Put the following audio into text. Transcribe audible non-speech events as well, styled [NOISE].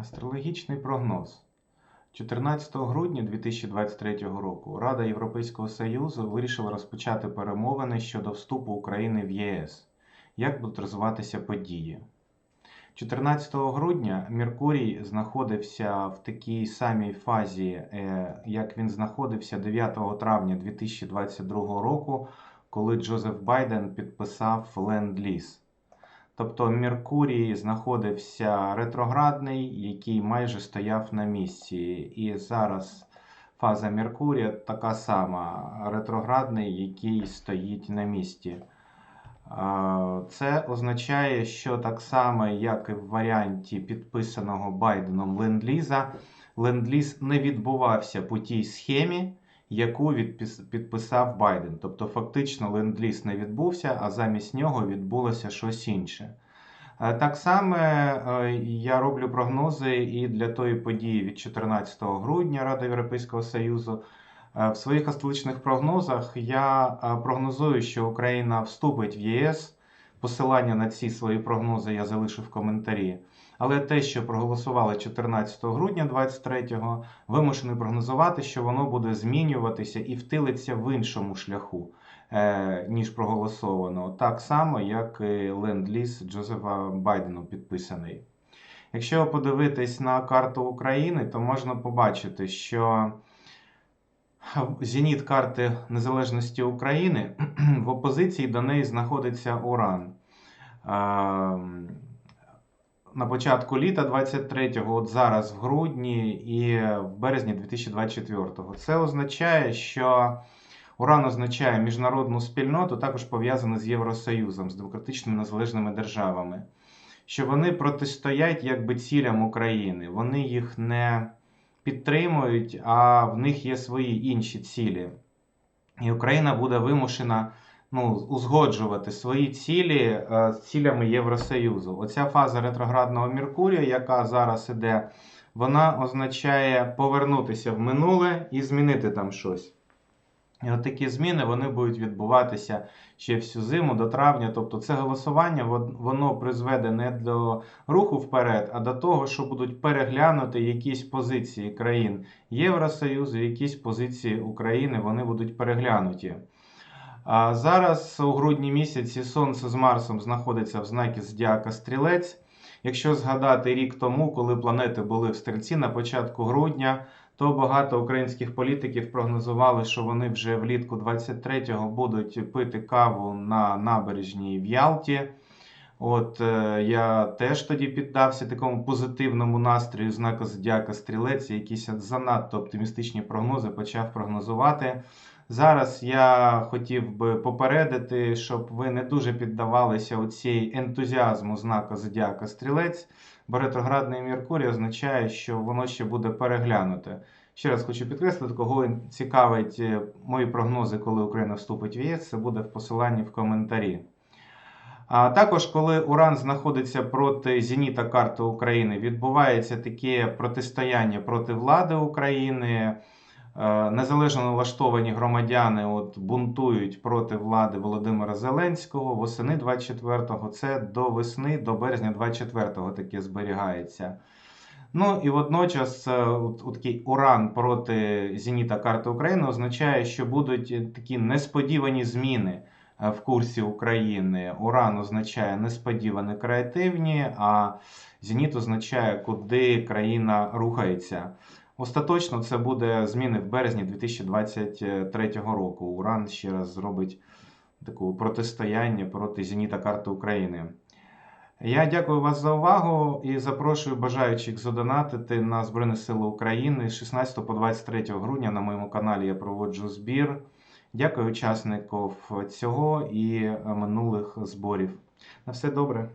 Астрологічний прогноз. 14 грудня 2023 року Рада Європейського Союзу вирішила розпочати перемовини щодо вступу України в ЄС. Як будуть розвиватися події? 14 грудня Меркурій знаходився в такій самій фазі, е, як він знаходився 9 травня 2022 року, коли Джозеф Байден підписав Ленд-Ліз. Тобто Меркурій знаходився ретроградний, який майже стояв на місці. І зараз фаза Меркурія така сама, ретроградний, який стоїть на місці. Це означає, що так само, як і в варіанті підписаного Байденом Ленд-Ліза, Ленд-Ліз не відбувався по тій схемі, яку підписав Байден. Тобто, фактично, ленд-ліз не відбувся, а замість нього відбулося щось інше. Е, Так само е, я роблю прогнози і для тої події від 14 грудня Ради Європейського Союзу. Е, В своїх астрологічних прогнозах я прогнозую, що Україна вступить в ЄС. Посилання на ці свої прогнози я залишу в коментарі. Але те, що проголосували 14 грудня 2023-го, вимушений прогнозувати, що воно буде змінюватися і втилиться в іншому шляху, е, ніж проголосовано. Так само, як і ленд-ліз Джозефа Байдену підписаний. Якщо подивитись на карту України, то можна побачити, що зеніт карти незалежності України [CLEARS THROAT] в опозиції до неї знаходиться Уран. На початку літа 23-го, от зараз в грудні і в березні 2024-го. Це означає, що Уран означає міжнародну спільноту, також пов'язану з Євросоюзом, з демократичними незалежними державами, що вони протистоять якби цілям України. Вони їх не підтримують, а в них є свої інші цілі. І Україна буде вимушена ну, узгоджувати свої цілі е, з цілями Євросоюзу. Оця фаза ретроградного Меркурія, яка зараз іде, вона означає повернутися в минуле і змінити там щось. І от такі зміни вони будуть відбуватися ще всю зиму до травня. Тобто це голосування воно призведе не до руху вперед, а до того, що будуть переглянути якісь позиції країн Євросоюзу, якісь позиції України вони будуть переглянуті. А зараз у грудні місяці Сонце з Марсом знаходиться в знакі Зодіака Стрілець. Якщо згадати рік тому, коли планети були в стрільці на початку грудня, то багато українських політиків прогнозували, що вони вже влітку 23-го будуть пити каву на набережній в Ялті. От е, я теж тоді піддався такому позитивному настрою знака Зодіака Стрілець, якісь занадто оптимістичні прогнози почав прогнозувати. Зараз я хотів би попередити, щоб ви не дуже піддавалися оцій ентузіазму знака Зодіака Стрілець, бо ретроградний Меркурій означає, що воно ще буде переглянуте. Ще раз хочу підкреслити, кого цікавить е, мої прогнози, коли Україна вступить в ЄС, це буде в посиланні в коментарі. А також, коли Уран знаходиться проти зеніта карти України, відбувається таке протистояння проти влади України. Е, Незалежно налаштовані громадяни от бунтують проти влади Володимира Зеленського восени 24-го. Це до весни, до березня 24-го таке зберігається. Ну і водночас е, от, от такий уран проти зеніта карти України означає, що будуть такі несподівані зміни в курсі України. Уран означає несподівані креативні, а зеніт означає, куди країна рухається. Остаточно це буде зміни в березні 2023 року. Уран ще раз зробить таке протистояння проти зеніта карти України. Я дякую вас за увагу і запрошую бажаючих задонатити на Збройні Сили України з 16 по 23 грудня на моєму каналі я проводжу збір. Дякую учаснику цього і минулих зборів. На все добре.